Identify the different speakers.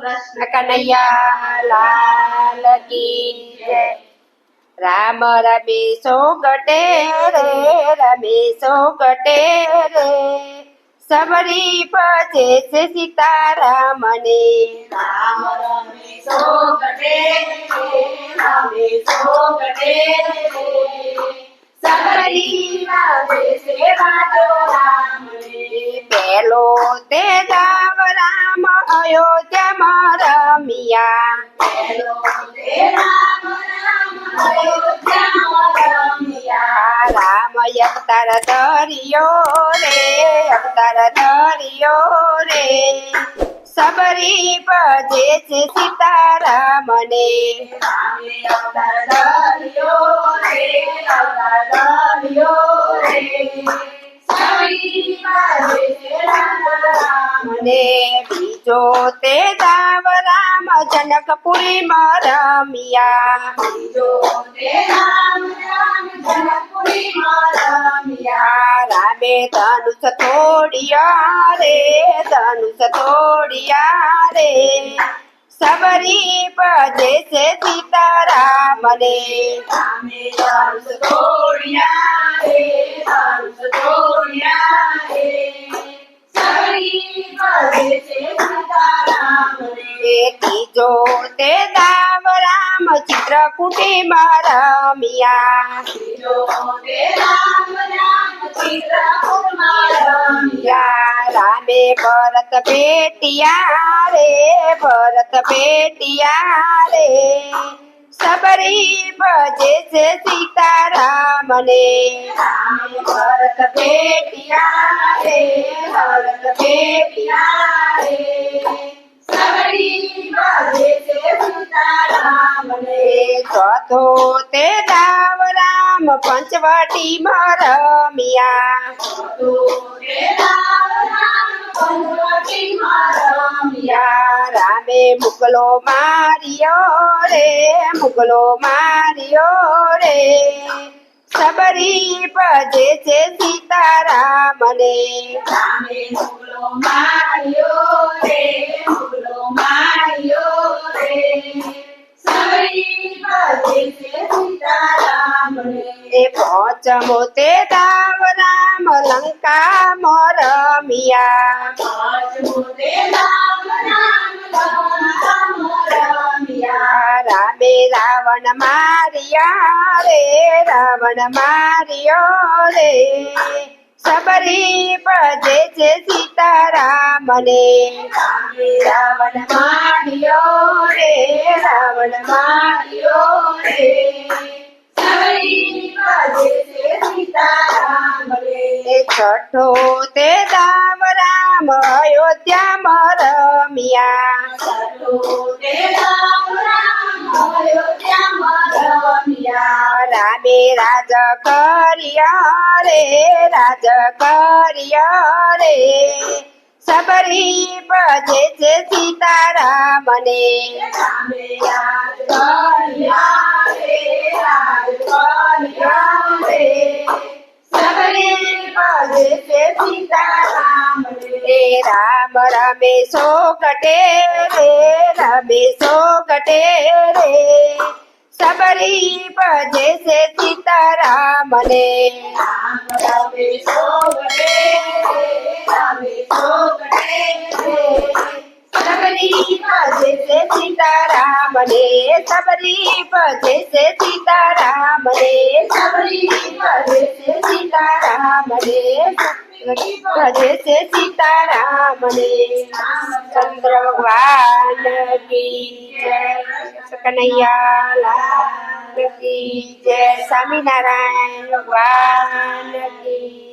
Speaker 1: કનૈયા લાલ કી જય રામ રમે સોગટે રે રમે સોગટે રે સબરી ભજે છે સીતારામને
Speaker 2: રામ રમે સોગટે રે, રમે સોગટે રે. સબરી
Speaker 1: અયોધ્યામાં રમિયા
Speaker 2: રામ
Speaker 1: અવતાર ધર્યો રે અવતાર ધર્યો રે. સબરી ભજે છે સીતારામને
Speaker 2: રામે
Speaker 1: તે રામ
Speaker 2: રામ રામ જનકપુરીમાં
Speaker 1: રામે ધનુષ તોડિયા રે ધનુષ તોડિયા રે. સબરી ભજે છે સીતારામને.
Speaker 2: રામે ધનુષ સીતારામને.
Speaker 1: એ ત્રીજો તે દાવ રામ ચિત્રકુટીમાં રમિયા
Speaker 2: બીજો તે રામ રામ ચિત્રકૂટમાં રમ્યા.
Speaker 1: યા રામે ભરત ભેટિયા રે ભરત ભેટિયા રે સબરી ભજે છે સીતારામને
Speaker 2: રામે ભરત ભેટિયા રે, ભરત ભેટિયા રે.
Speaker 1: ચોથો તે દાવ રામ પંચવટીમાં રમ્યા.
Speaker 2: રામે
Speaker 1: મુગલો માર્યો રે મુગલો માર્યો રે સબરી ભજે છે સીતારામને
Speaker 2: રામે.
Speaker 1: એ પોચ તે દાવ રામ લંકા
Speaker 2: પાંચમો તે રામ રામ લંકામાં
Speaker 1: રામે રાવણ માર્યા રે રાવણ માર્યો રે સબરી ભજે છે સીતારામને
Speaker 2: રામે રાવણ માર્યો રે, રાવણ માર્યો રે. સબરી ભજે છે સીતારામને.
Speaker 1: છઠ્ઠો તે રમિયા
Speaker 2: સતો તે રામ
Speaker 1: રાજ કર્યા રે રાજ કર્યા રે સબરી ભજે છે સીતારામને.
Speaker 2: સબરી ભજે છે સીતારામને.
Speaker 1: રે રામ રમે સોગટે રે રમે સોગટે રે સબરી ભજે છે સીતારામને
Speaker 2: રામ રમે સોગટે રે, રમે સોગટે રે.
Speaker 1: સબરી ભજે છે સીતારામને સબરી ભજે છે સીતારામને
Speaker 2: સબરી
Speaker 1: भजे से सीताराम ने चंद्र भगवान की जय। कन्हैया की जय। स्वामी नारायण भगवान की